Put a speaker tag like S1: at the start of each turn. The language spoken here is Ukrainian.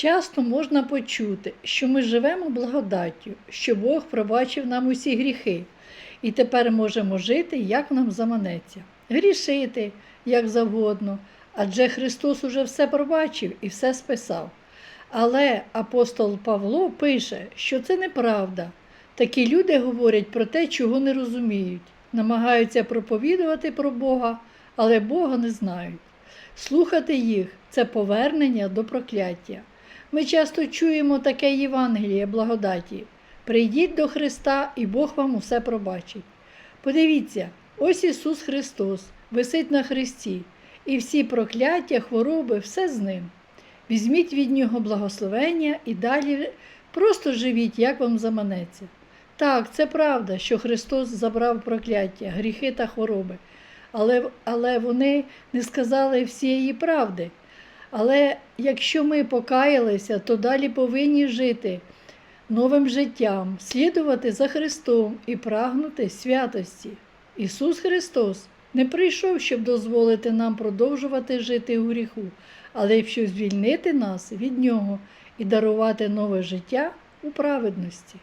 S1: Часто можна почути, що ми живемо благодаттю, що Бог пробачив нам усі гріхи, і тепер можемо жити, як нам заманеться, грішити як завгодно, адже Христос уже все пробачив і все списав. Але апостол Павло пише, що це неправда. Такі люди говорять про те, чого не розуміють, намагаються проповідувати про Бога, але Бога не знають. Слухати їх це повернення до прокляття. Ми часто чуємо таке Євангеліє благодаті. Прийдіть до Христа, і Бог вам усе пробачить. Подивіться, ось Ісус Христос висить на Христі, і всі прокляття, хвороби, все з ним. Візьміть від Нього благословення і далі просто живіть, як вам заманеться. Так, це правда, що Христос забрав прокляття, гріхи та хвороби, але, але вони не сказали всієї правди. Але якщо ми покаялися, то далі повинні жити новим життям, слідувати за Христом і прагнути святості. Ісус Христос не прийшов, щоб дозволити нам продовжувати жити у гріху, але щоб звільнити нас від Нього і дарувати нове життя у праведності.